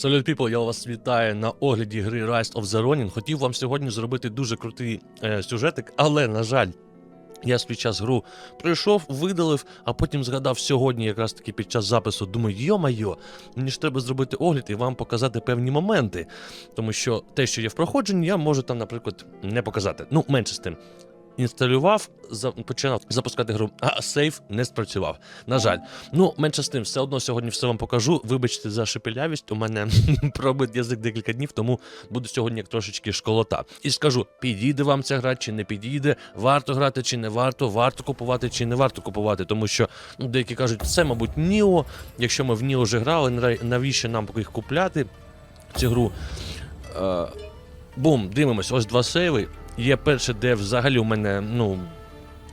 Салют people, я вас вітаю на огляді гри Rise of the Ronin. Хотів вам сьогодні зробити дуже крутий е, сюжетик, але, на жаль, я свій час гру пройшов, видалив, а потім згадав сьогодні, якраз таки під час запису, думаю, йо-майо, мені ж треба зробити огляд і вам показати певні моменти. Тому що те, що є в проходженні, я можу там, наприклад, не показати. Ну, менше з тим. Інсталював, починав запускати гру, а сейф не спрацював. На жаль. Ну, менше з тим, все одно сьогодні все вам покажу. Вибачте за шепелявість, у мене пробит язик декілька днів, тому буду сьогодні як трошечки школота. І скажу, підійде вам ця гра чи не підійде, варто грати чи не варто, варто купувати чи не варто купувати, тому що ну, деякі кажуть, це, мабуть, Ніо. Якщо ми в Ніо вже грали, навіщо нам їх купляти цю гру? Е, бум, дивимось, ось два сейви. Є перше, де взагалі у мене, ну.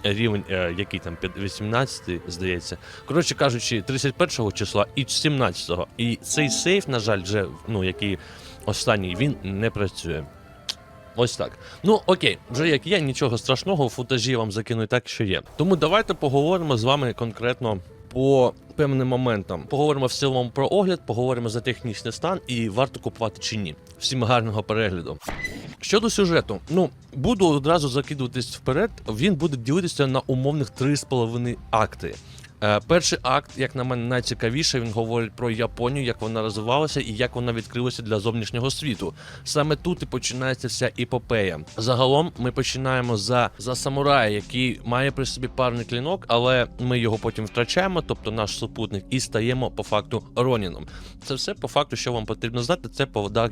Рівень, е, який там, п'ят- 18, здається. Коротше кажучи, 31 числа і 17-го. І цей сейф, на жаль, вже, ну, який останній, він не працює. Ось так. Ну окей, вже як є, нічого страшного, футажі вам закину так, що є. Тому давайте поговоримо з вами конкретно по певним моментам. Поговоримо в цілому про огляд, поговоримо за технічний стан і варто купувати чи ні. Всім гарного перегляду. Щодо сюжету, ну буду одразу закидуватись вперед. Він буде ділитися на умовних 3,5 акти. Е, перший акт, як на мене, найцікавіше, він говорить про Японію, як вона розвивалася і як вона відкрилася для зовнішнього світу. Саме тут і починається вся епопея. Загалом ми починаємо за, за самурая, який має при собі парний клінок, але ми його потім втрачаємо, тобто наш супутник, і стаємо по факту Роніном. Це все по факту, що вам потрібно знати. Це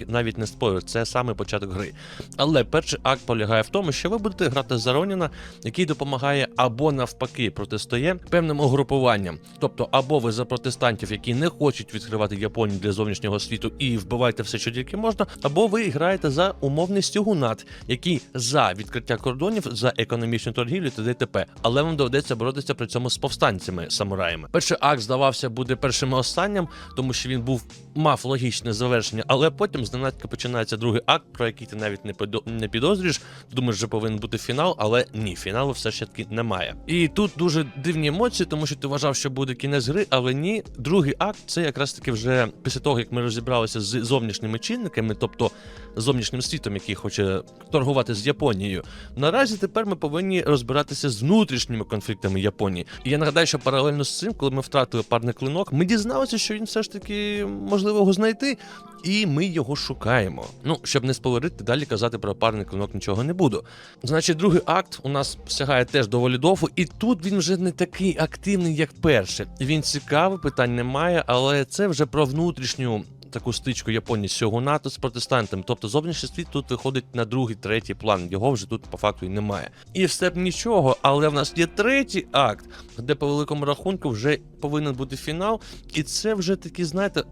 навіть не спойлер, це саме початок гри. Але перший акт полягає в тому, що ви будете грати за Роніна, який допомагає або навпаки протистоє певним угрупуванням. Тобто, або ви за протестантів, які не хочуть відкривати Японію для зовнішнього світу і вбиваєте все, що тільки можна, або ви граєте за умовний стюгунат, який за відкриття кордонів, за економічну торгівлю та ДТП. Але вам доведеться боротися при цьому з повстанцями самураями. Перший акт здавався буде першим і останнім, тому що він був мав логічне завершення, але потім зненацька починається другий акт, про який ти навіть не не підозрюєш. Думаєш, що повинен бути фінал, але ні, фіналу все ж таки немає. І тут дуже дивні емоції, тому що ти вважав, що буде кінець гри, але ні. Другий акт це якраз таки вже після того, як ми розібралися з зовнішніми чинниками, тобто зовнішнім світом, який хоче торгувати з Японією. Наразі тепер ми повинні розбиратися з внутрішніми конфліктами Японії. І я нагадаю, що паралельно з цим, коли ми втратили парний клинок, ми дізналися, що він все ж таки можливо його знайти, і ми його шукаємо. Ну, щоб не спойлерити, далі казати про парний клинок нічого не буду. Значить, другий акт у нас сягає теж доволі довго, і тут він вже не такий активний, як перше. Він цікавий, питань немає, але це вже про внутрішню. Таку стичку Японії з Сьогунату з протестантами. Тобто зовнішній світ тут виходить на другий, третій план. Його вже тут по факту і немає. І все б нічого, але в нас є третій акт, де по великому рахунку вже повинен бути фінал. І це вже такі, знаєте,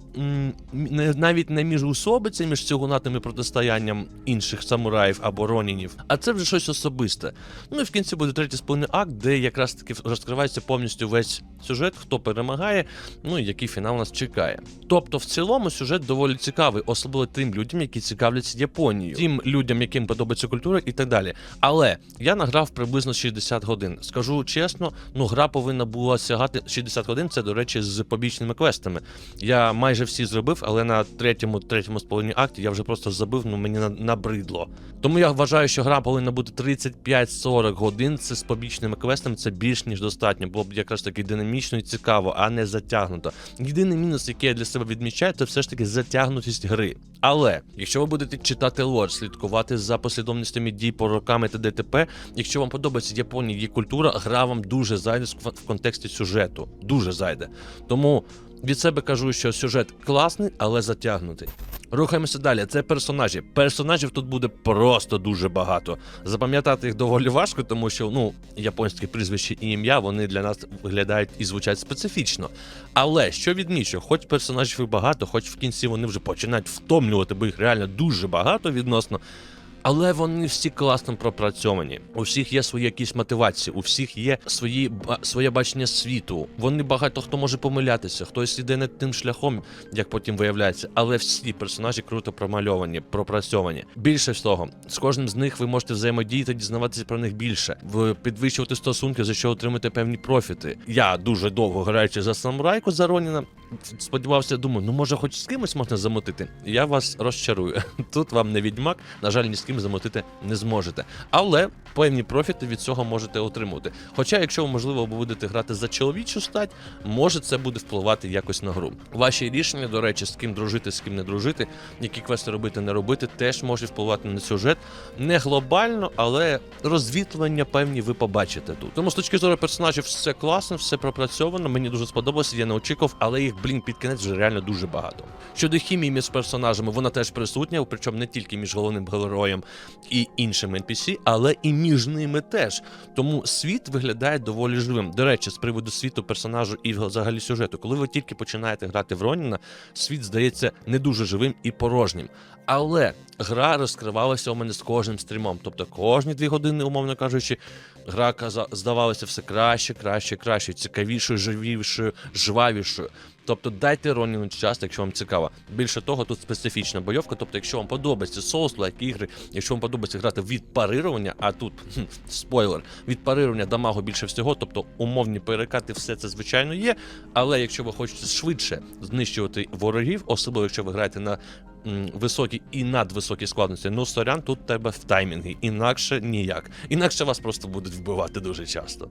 навіть не міжусобиця між Сьогунатом і протистоянням інших самураїв або ронінів, а це вже щось особисте. Ну і в кінці буде третій спільний акт, де якраз таки розкривається повністю весь сюжет, хто перемагає, ну і який фінал нас чекає. Тобто, в цілому сюжет доволі цікавий, особливо тим людям, які цікавляться Японією, тим людям, яким подобається культура і так далі. Але я награв приблизно 60 годин. Скажу чесно, ну гра повинна була сягати 60 годин. Це, до речі, з побічними квестами. Я майже всі зробив, але на третьому, третьому з половині акті я вже просто забив, ну мені набридло. Тому я вважаю, що гра повинна бути 35-40 годин. Це з побічними квестами, це більш ніж достатньо. Було б якраз таки динамічно і цікаво, а не затягнуто. Єдиний мінус, який я для себе відмічаю, це все ж таки затягнутість гри. Але якщо ви будете читати лор, слідкувати за послідовностями дій по роками та ДТП, якщо вам подобається Японія, її культура, гра вам дуже зайде в контексті сюжету. Дуже зайде. Тому від себе кажу, що сюжет класний, але затягнутий. Рухаємося далі. Це персонажі. Персонажів тут буде просто дуже багато. Запам'ятати їх доволі важко, тому що ну японські прізвища і ім'я вони для нас виглядають і звучать специфічно. Але що відмічу, хоч персонажів і багато, хоч в кінці вони вже починають втомлювати, бо їх реально дуже багато відносно. Але вони всі класно пропрацьовані. У всіх є свої якісь мотивації, у всіх є свої своє бачення світу. Вони багато хто може помилятися, хтось іде не тим шляхом, як потім виявляється. Але всі персонажі круто промальовані, пропрацьовані. Більше з того, з кожним з них ви можете взаємодіяти, дізнаватися про них більше, підвищувати стосунки, за що отримати певні профіти. Я дуже довго граючи за самурайку за Роніна, сподівався, думаю, ну може, хоч з кимось можна замотити. Я вас розчарую. Тут вам не відьмак, на жаль, ні з ким замотити не зможете. Але певні профіти від цього можете отримувати. Хоча, якщо ви, можливо, будете грати за чоловічу стать, може це буде впливати якось на гру. Ваші рішення, до речі, з ким дружити, з ким не дружити, які квести робити, не робити, теж може впливати на сюжет. Не глобально, але розвітлення певні ви побачите тут. Тому з точки зору персонажів все класно, все пропрацьовано. Мені дуже сподобалося, я не очікував, але їх, блін, під кінець вже реально дуже багато. Щодо хімії між персонажами, вона теж присутня, причому не тільки між головним героєм і іншими NPC, але і між ними теж. Тому світ виглядає доволі живим. До речі, з приводу світу персонажу і взагалі сюжету, коли ви тільки починаєте грати в Роніна, світ здається не дуже живим і порожнім. Але гра розкривалася у мене з кожним стрімом. Тобто кожні дві години, умовно кажучи, гра здавалася все краще, краще, краще, цікавішою, живішою, жвавішою. Тобто дайте Роніну час, якщо вам цікаво. Більше того, тут специфічна бойовка. Тобто, якщо вам подобається соус лайк ігри, якщо вам подобається грати від парирування, а тут хм, спойлер, від парирування дамагу більше всього, тобто умовні перекати, все це звичайно є. Але якщо ви хочете швидше знищувати ворогів, особливо якщо ви граєте на високій і надвисокій складності, ну сорян, тут треба в таймінги. Інакше ніяк. Інакше вас просто будуть вбивати дуже часто.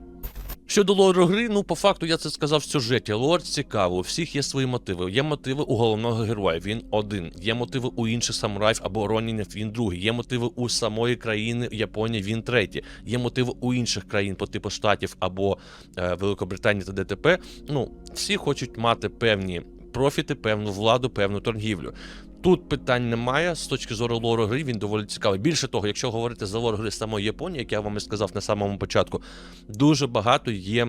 Щодо лору гри, ну по факту я це сказав в сюжеті. Лор цікаво, у всіх є свої мотиви. Є мотиви у головного героя, він один. Є мотиви у інших самураїв або ронінів, він другий. Є мотиви у самої країни Японії, він третій. Є мотиви у інших країн по типу Штатів або е, Великобританії та ДТП. Ну, всі хочуть мати певні профіти, певну владу, певну торгівлю. Тут питань немає з точки зору лору гри, він доволі цікавий. Більше того, якщо говорити за лор гри самої Японії, як я вам і сказав на самому початку, дуже багато є,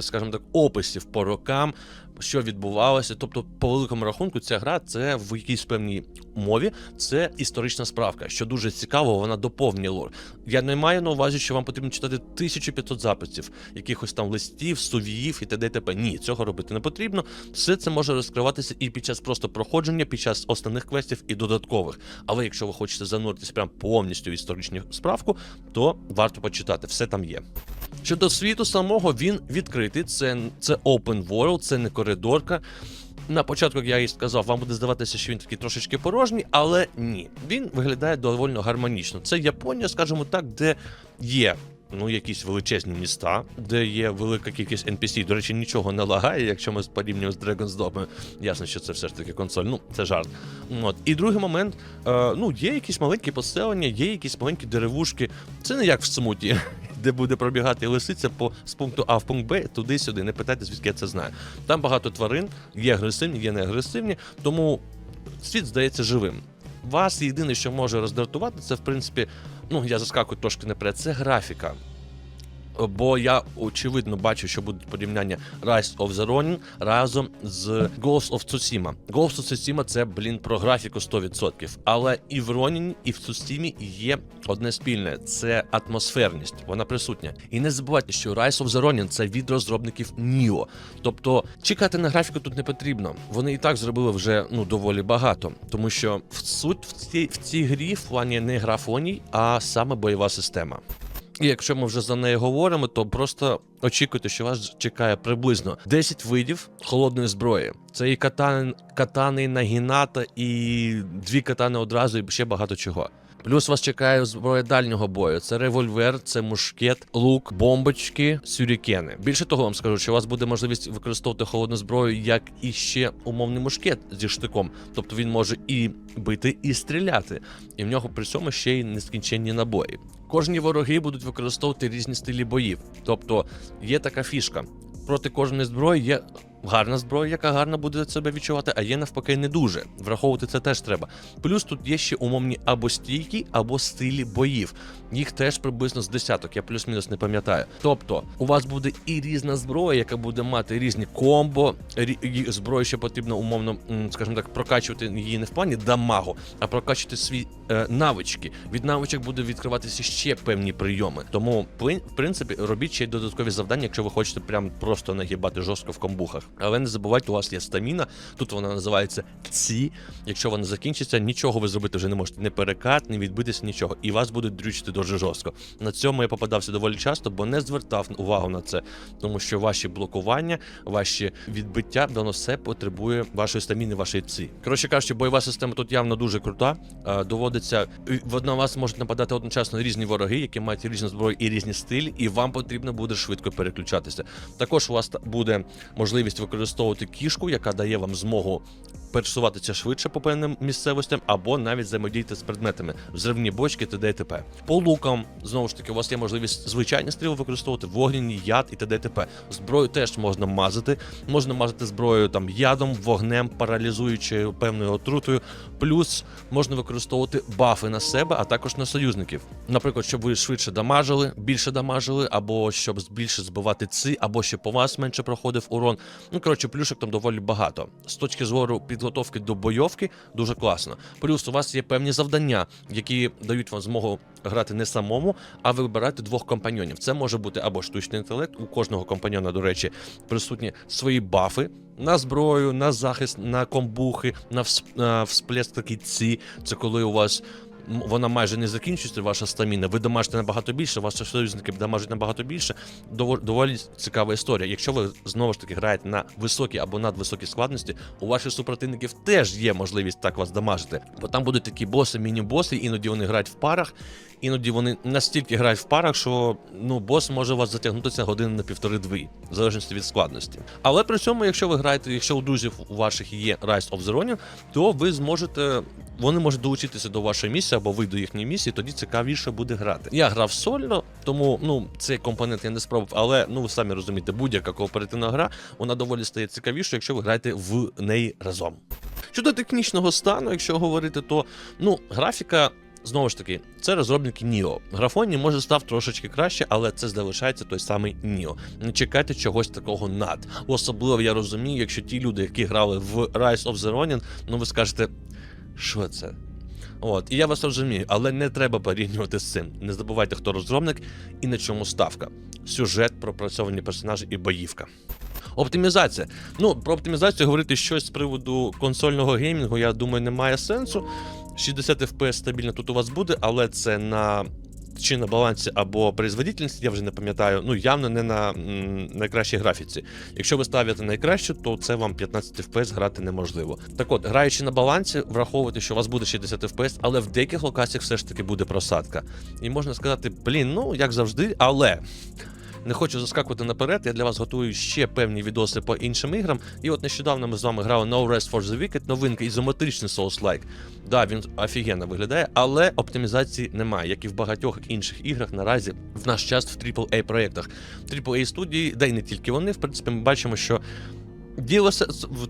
скажімо так, описів по рокам, що відбувалося. Тобто, по великому рахунку, ця гра це в якійсь певній мові, це історична справка, що дуже цікаво, вона доповнює лор. Я не маю на увазі, що вам потрібно читати 1500 записів, якихось там листів, сувіїв і т.д. і т.п. Ні, цього робити не потрібно. Все це може розкриватися і під час просто проходження, під час основних квестів і додаткових. Але якщо ви хочете зануритися прям повністю в історичну справку, то варто почитати, все там є. Щодо світу самого, він відкритий. Це, це open world, це не коридорка. На початку, я і сказав, вам буде здаватися, що він такий трошечки порожній, але ні. Він виглядає доволі гармонічно. Це Японія, скажімо так, де є. Ну, якісь величезні міста, де є велика кількість NPC. До речі, нічого не лагає, якщо ми порівнюємо з Dragon's Dogma. Ясно, що це все ж таки консоль. Ну, це жарт. От. І другий момент: е, ну, є якісь маленькі поселення, є якісь маленькі деревушки. Це не як в смуті, де буде пробігати лисиця по з пункту А в пункт Б туди-сюди. Не питайте, звідки я це знаю. Там багато тварин, є агресивні, є неагресивні, тому світ здається живим. Вас єдине, що може роздратувати, це в принципі, ну я заскакую трошки наперед, це графіка. Бо я очевидно бачу, що будуть порівняння Rise of the Ronin разом з Ghost of Tsushima. Ghost of Tsushima — це, блін, про графіку 100%. Але і в Ronin, і в Tsushima є одне спільне це атмосферність. Вона присутня. І не забувайте, що Rise of the Ronin — це від розробників Nio. Тобто чекати на графіку тут не потрібно. Вони і так зробили вже ну доволі багато, тому що в суть в цій в цій грі в плані не графоній, а саме бойова система. І якщо ми вже за неї говоримо, то просто очікуйте, що вас чекає приблизно 10 видів холодної зброї. Це і катани, катани нагіната, і дві катани одразу, і ще багато чого. Плюс вас чекає зброя дальнього бою. Це револьвер, це мушкет, лук, бомбочки, сюрікени. Більше того, вам скажу, що у вас буде можливість використовувати холодну зброю як і ще умовний мушкет зі штиком. Тобто він може і бити, і стріляти. І в нього при цьому ще й нескінченні набої. Кожні вороги будуть використовувати різні стилі боїв. Тобто є така фішка. Проти кожної зброї є гарна зброя, яка гарно буде себе відчувати, а є навпаки не дуже. Враховувати це теж треба. Плюс тут є ще умовні або стійкі, або стилі боїв. Їх теж приблизно з десяток, я плюс-мінус не пам'ятаю. Тобто, у вас буде і різна зброя, яка буде мати різні комбо. Зброю ще потрібно умовно, скажімо так, прокачувати її не в плані дамагу, а прокачувати свої е, навички. Від навичок буде відкриватися ще певні прийоми. Тому, в принципі, робіть ще й додаткові завдання, якщо ви хочете прям просто нагибати жорстко в комбухах. Але не забувайте, у вас є стаміна. Тут вона називається ці. Якщо вона закінчиться, нічого ви зробити вже не можете. Не перекат, не відбитися, нічого. І вас будуть дрючити дуже жорстко. На цьому я попадався доволі часто, бо не звертав увагу на це, тому що ваші блокування, ваші відбиття, воно все потребує вашої стаміни, вашої ці. Коротше кажучи, бойова система тут явно дуже крута. Е, Доводиться на вас можуть нападати одночасно різні вороги, які мають різну зброю і різні стилі, і вам потрібно буде швидко переключатися. Також у вас буде можливість використовувати кішку, яка дає вам змогу пересуватися швидше по певним місцевостям, або навіть взаємодіяти з предметами, взривні бочки, т.д. і т.п. По лукам, знову ж таки, у вас є можливість звичайні стріли використовувати, вогняні, яд і т.д. і т.п. Зброю теж можна мазати. Можна мазати зброєю там ядом, вогнем, паралізуючою певною отрутою. Плюс можна використовувати бафи на себе, а також на союзників. Наприклад, щоб ви швидше дамажили, більше дамажили, або щоб більше збивати ци, або щоб по вас менше проходив урон. Ну коротше, плюшок там доволі багато. З точки зору підготовки до бойовки дуже класно. Плюс у вас є певні завдання, які дають вам змогу грати не самому, а вибирати двох компаньйонів. Це може бути або штучний інтелект. У кожного компаньйона, до речі, присутні свої бафи. На зброю, на захист, на комбухи, на всп- всплеск такий ці. Це коли у вас вона майже не закінчується, ваша стаміна. Ви дамажите набагато більше, ваші союзники дамажать набагато більше. Дово- Доволі цікава історія. Якщо ви знову ж таки граєте на високій або надвисокій складності, у ваших супротивників теж є можливість так вас дамажити. Бо там будуть такі боси, міні-боси, іноді вони грають в парах, іноді вони настільки грають в парах, що ну бос може вас затягнутися години на півтори-дві, в залежності від складності. Але при цьому, якщо ви граєте, якщо у друзів у ваших є Rise of the Ronin, то ви зможете. Вони можуть долучитися до вашої місії або ви до їхньої місії, тоді цікавіше буде грати. Я грав сольно, тому ну цей компонент я не спробував, але ну ви самі розумієте, будь-яка кооперативна гра вона доволі стає цікавішою, якщо ви граєте в неї разом. Щодо технічного стану, якщо говорити, то ну графіка. Знову ж таки, це розробники Ніо. Графоні може став трошечки краще, але це залишається той самий Ніо. Не чекайте чогось такого над. Особливо я розумію, якщо ті люди, які грали в Rise of the Ronin, ну ви скажете, що це? От, і я вас розумію, але не треба порівнювати з цим. Не забувайте, хто розробник і на чому ставка. Сюжет, пропрацьовані персонажі і боївка. Оптимізація. Ну, про оптимізацію говорити щось з приводу консольного геймінгу, я думаю, немає сенсу. 60 FPS стабільно тут у вас буде, але це на чи на балансі або производительності, я вже не пам'ятаю, ну явно не на найкращій графіці. Якщо ви ставите найкращу, то це вам 15 FPS грати неможливо. Так от, граючи на балансі, враховуйте, що у вас буде 60 FPS, але в деяких локаціях все ж таки буде просадка. І можна сказати, блін, ну як завжди, але. Не хочу заскакувати наперед, я для вас готую ще певні відоси по іншим іграм. І от нещодавно ми з вами грали No Rest for the Wicked, новинка, ізометричний Souls-like. Да, він офігенно виглядає, але оптимізації немає, як і в багатьох інших іграх наразі в наш час в AAA проєктах. AAA студії, де й не тільки вони, в принципі, ми бачимо, що. Діло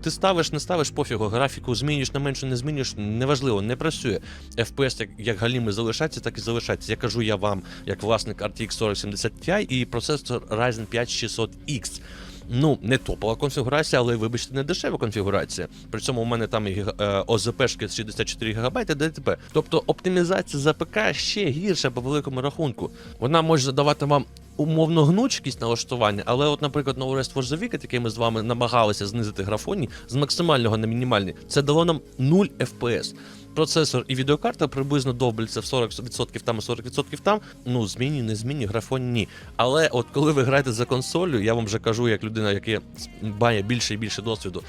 ти ставиш, не ставиш пофігу, графіку змінюєш на менше, не змінюєш, неважливо, не працює. FPS як, як галіми залишається, так і залишається. Я кажу я вам, як власник RTX 4070 Ti і процесор Ryzen 5 600X. Ну, не топова конфігурація, але вибачте, не дешева конфігурація. При цьому у мене там і ОЗПшки з 64 ГБ ДТП. Тобто оптимізація за ПК ще гірша по великому рахунку. Вона може задавати вам умовно гнучкість налаштування, але, от, наприклад, No Rest for the який ми з вами намагалися знизити графоні з максимального на мінімальний, це дало нам 0 FPS. Процесор і відеокарта приблизно довбляться в 40% там і 40% там. Ну, змінює, не змінює, графон ні. Але от коли ви граєте за консолью, я вам вже кажу, як людина, яка має більше і більше досвіду.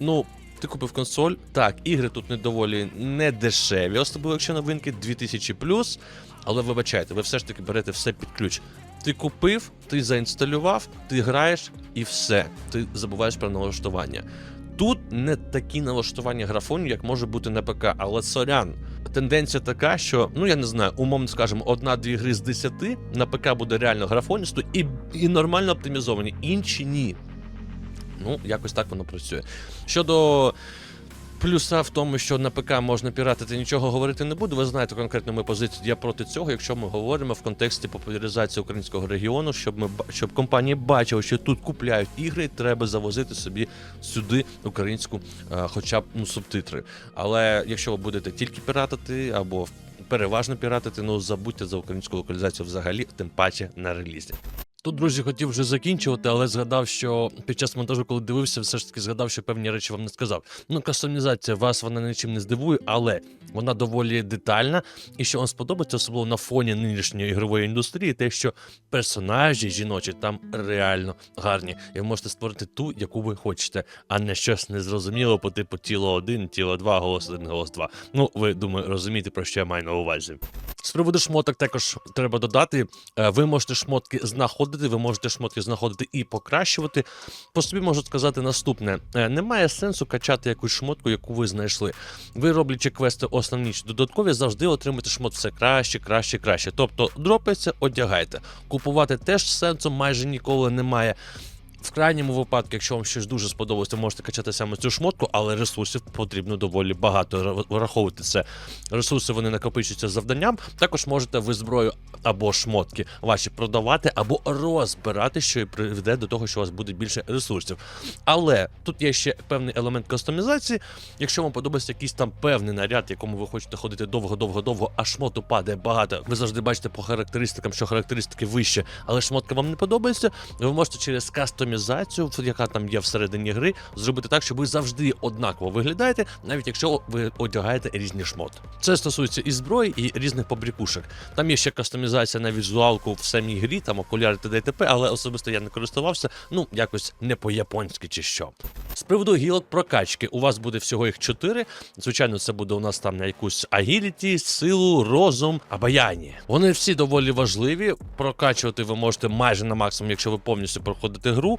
Ну, ти купив консоль. Так, ігри тут не доволі не дешеві, особливо якщо новинки 2000 але вибачайте, ви все ж таки берете все під ключ. Ти купив, ти заінсталював, ти граєш і все. Ти забуваєш про налаштування. Тут не такі налаштування графонів, як може бути на ПК, але сорян. Тенденція така, що, ну я не знаю, умовно скажемо, одна-дві гри з 10 на ПК буде реально графоністо і, і нормально оптимізовані, інші ні. Ну, якось так воно працює. Щодо плюса в тому, що на ПК можна піратити, нічого говорити не буду. Ви знаєте конкретно мою позицію. Я проти цього, якщо ми говоримо в контексті популяризації українського регіону, щоб ми щоб компанії бачили, що тут купляють ігри, треба завозити собі сюди українську, е, хоча б ну, субтитри. Але якщо ви будете тільки піратити або переважно піратити, ну забудьте за українську локалізацію взагалі, тим паче на релізі. Тут, друзі, хотів вже закінчувати, але згадав, що під час монтажу, коли дивився, все ж таки згадав, що певні речі вам не сказав. Ну, кастомізація вас вона нічим не здивує, але вона доволі детальна. І що вам сподобається, особливо на фоні нинішньої ігрової індустрії, те, що персонажі жіночі там реально гарні. І ви можете створити ту, яку ви хочете, а не щось незрозуміло по типу тіло 1, тіло 2, голос 1, голос 2. Ну, ви думаю, розумієте, про що я маю на увазі. З приводу шмоток також треба додати. е, Ви можете шмотки знаходити, ви можете шмотки знаходити і покращувати. По собі можу сказати наступне: Е, немає сенсу качати якусь шмотку, яку ви знайшли. Ви роблячи квести основні чи додаткові, завжди отримуєте шмот все краще, краще, краще. Тобто дропається, одягайте. Купувати теж сенсу майже ніколи немає. В крайньому випадку, якщо вам щось дуже сподобалось, ви можете качати саме цю шмотку, але ресурсів потрібно доволі багато. Враховувати це. Ресурси вони накопичуються завданням. Також можете ви зброю або шмотки ваші продавати, або розбирати, що і приведе до того, що у вас буде більше ресурсів. Але тут є ще певний елемент кастомізації. Якщо вам подобається якийсь там певний наряд, якому ви хочете ходити довго-довго-довго, а шмоту падає багато. Ви завжди бачите по характеристикам, що характеристики вище, але шмотка вам не подобається. Ви можете через кастомізацію, яка там є всередині гри, зробити так, щоб ви завжди однаково виглядаєте, навіть якщо ви одягаєте різні шмоти. Це стосується і зброї, і різних побрікушек. Там є ще кастомізація на візуалку в самій грі, там окуляри та ДТП, але особисто я не користувався, ну якось не по-японськи чи що. З приводу гілок прокачки, у вас буде всього їх чотири. Звичайно, це буде у нас там на якусь агіліті, силу, розум, обаяння. Вони всі доволі важливі. Прокачувати ви можете майже на максимум, якщо ви повністю проходите гру.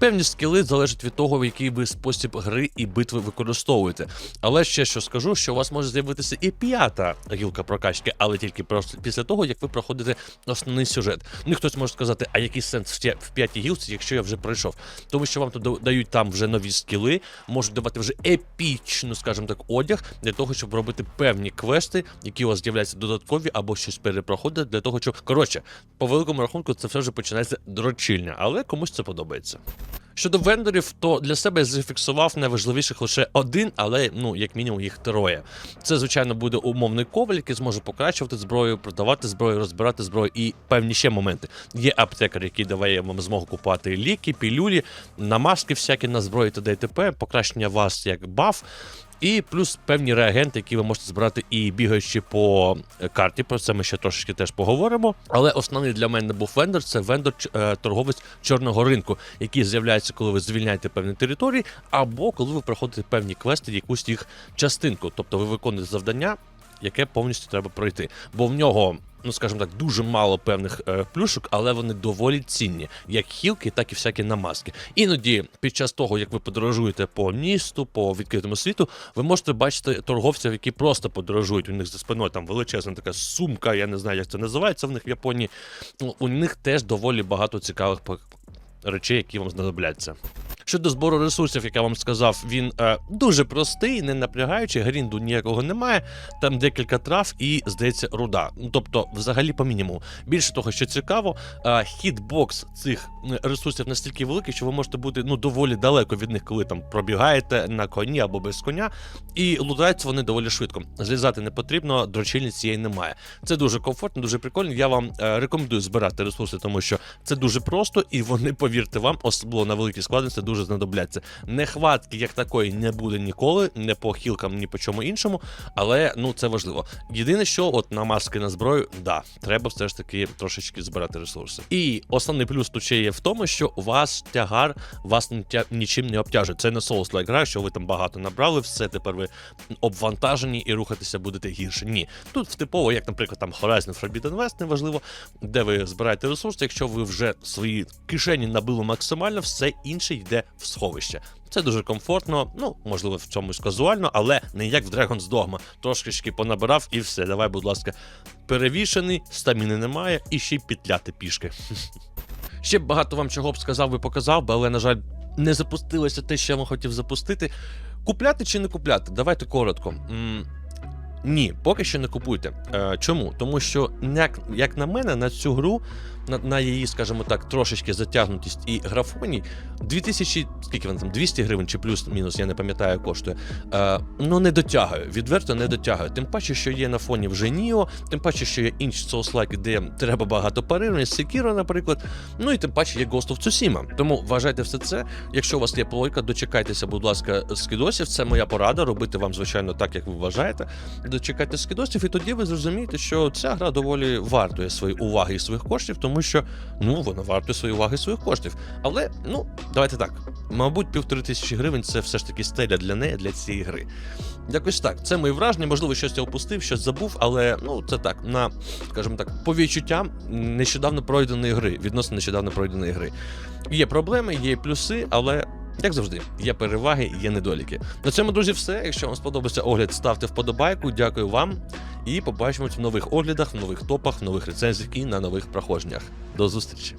Певні скіли залежать від того, в який ви спосіб гри і битви використовуєте. Але ще що скажу, що у вас може з'явитися і п'ята гілка прокачки, але тільки після того, як ви проходите основний сюжет. Ну і хтось може сказати, а який сенс тя- в п'ятій гілці, якщо я вже пройшов? Тому що вам да- дають там вже нові скіли, можуть давати вже епічну, скажімо так, одяг для того, щоб робити певні квести, які у вас з'являються додаткові або щось перепроходити, для того, щоб коротше, по великому рахунку, це все вже починається дрочильня, але комусь це подобається. Щодо вендорів, то для себе я зафіксував найважливіших лише один, але ну як мінімум їх троє. Це звичайно буде умовний коваль, який зможе покращувати зброю, продавати зброю, розбирати зброю і певні ще моменти. Є аптекар, який даває вам змогу купувати ліки, пілюлі, намазки всякі на зброю та ДТП, покращення вас як баф. І плюс певні реагенти, які ви можете збирати і бігаючи по е, карті. Про це ми ще трошечки теж поговоримо. Але основний для мене був вендор це вендор е, торговець чорного ринку, який з'являється, коли ви звільняєте певні території, або коли ви проходите певні квести, якусь їх частинку. Тобто ви виконуєте завдання, яке повністю треба пройти. Бо в нього. Ну, скажімо так, дуже мало певних е, плюшок, але вони доволі цінні, як хілки, так і всякі намазки. Іноді, під час того, як ви подорожуєте по місту, по відкритому світу, ви можете бачити торговців, які просто подорожують. У них за спиною там величезна така сумка, я не знаю, як це називається в них в Японії. Ну, У них теж доволі багато цікавих речей, які вам знадобляться. Щодо збору ресурсів, як я вам сказав, він е, дуже простий, не напрягаючий, грінду ніякого немає. Там декілька трав і, здається, руда. Ну, тобто, взагалі по мінімуму. Більше того, що цікаво, е, хітбокс цих ресурсів настільки великий, що ви можете бути ну доволі далеко від них, коли там пробігаєте на коні або без коня, і лутаються вони доволі швидко. Злізати не потрібно, дрочильниць цієї немає. Це дуже комфортно, дуже прикольно. Я вам е, рекомендую збирати ресурси, тому що це дуже просто, і вони, повірте вам, особливо на великій складності, дуже знадобляться. Нехватки як такої не буде ніколи, не по хілкам, ні по чому іншому, але ну це важливо. Єдине, що от на маски на зброю, да, треба все ж таки трошечки збирати ресурси. І основний плюс тут ще є в тому, що у вас тягар вас нічим не обтяжує. Це не соус гра, що ви там багато набрали, все тепер ви обвантажені і рухатися будете гірше. Ні, тут типово, як, наприклад, там Horizon Forbidden West, неважливо, де ви збираєте ресурси. Якщо ви вже свої кишені набили максимально, все інше йде в сховище. Це дуже комфортно, ну можливо, в чомусь казуально, але не як в Dragon's Dogma. Трошечки понабирав і все. Давай, будь ласка, перевішений, стаміни немає, і ще й пітляти пішки. Ще б багато вам чого б сказав би показав але, на жаль, не запустилося те, що я вам хотів запустити. Купляти чи не купляти? Давайте коротко. Ні, поки що не купуйте. Е, чому? Тому що, як, як на мене, на цю гру, на, на її, скажімо так, трошечки затягнутість і графоній, 2000, скільки вона там, 200 гривень чи плюс-мінус, я не пам'ятаю, коштує. Е, ну не дотягує, відверто не дотягує. Тим паче, що є на фоні вже Ніо, тим паче, що є інші соуслайки, де треба багато парирування, Sekiro, наприклад. Ну і тим паче є Ghost of Tsushima. Тому вважайте все це. Якщо у вас є плойка, дочекайтеся, будь ласка, скидосів. Це моя порада. Робити вам, звичайно, так, як ви вважаєте. Дочекайте скидосів, і тоді ви зрозумієте, що ця гра доволі вартує своєї уваги і своїх коштів, тому що ну воно вартує своєї уваги своїх коштів. Але ну давайте так. Мабуть, півтори тисячі гривень це все ж таки стеля для неї, для цієї гри. Якось так. Це мої враження. Можливо, щось я опустив, щось забув, але ну це так, на, скажімо так, по відчуттям нещодавно пройденої гри, відносно нещодавно пройденої гри. Є проблеми, є плюси, але. Як завжди, є переваги, є недоліки. На цьому, друзі, все. Якщо вам сподобався огляд, ставте вподобайку. Дякую вам. І побачимось в нових оглядах, в нових топах, в нових рецензіях і на нових прохожнях. До зустрічі!